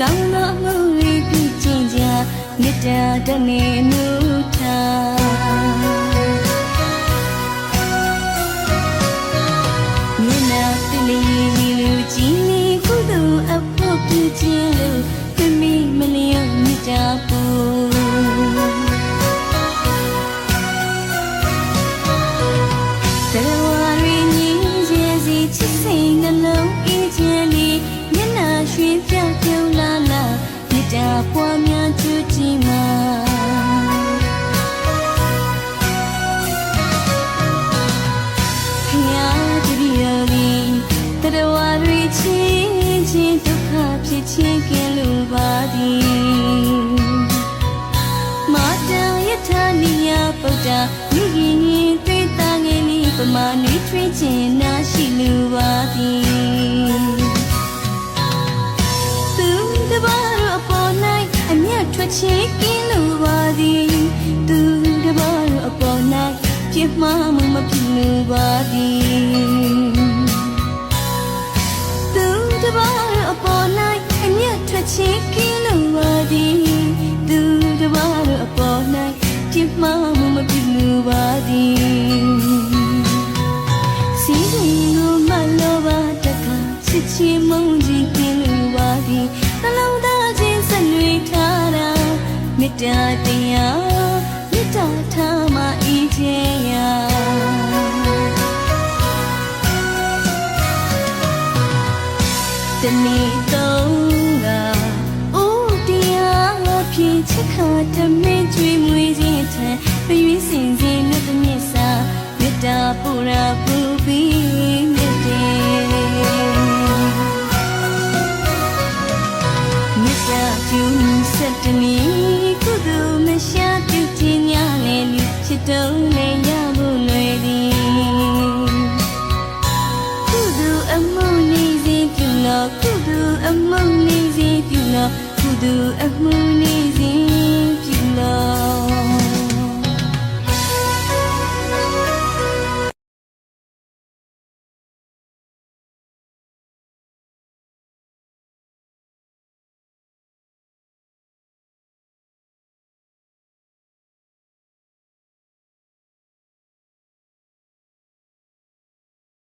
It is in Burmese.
ကောင်းသောမှုတွေပြုကျင့်ကြမေတ္တာတည်းနှုတ်ထား ပွားများချူကြည့်မှာဖျားတရီရလီတရဝရီချင်းချင်းဒုက္ခဖြစ်ချင်းကင်းလို့ပါသည်မာတံယထာနိယပုဒ္ဒါမိခင်ရင်သိတာငယ်လေးပမာနွေထွေးခြင်းနာရှိလူပါသည် ခြင်းကင်းလူပါသည်သူတပါတော့အပေါ်၌ပြစ်မှားမှုမဖြစ်လူပါသည် တ္တာတရားမေတ္တာထားမှအေးချမ်းရာတနေ့တော့ကအိုးတရားဖြင့်ချက်ခါတမင်းကျွေးမွေးခြင်းထက်ပြည့်စင်ခြင်းနဲ့တမျက်စာမေတ္တာပူရာပူပြီးမြတ်တယ်မေတ္တာပြုဆက်တနည်း အမှုနေစီပြုနာကုသူအမှုနေစီ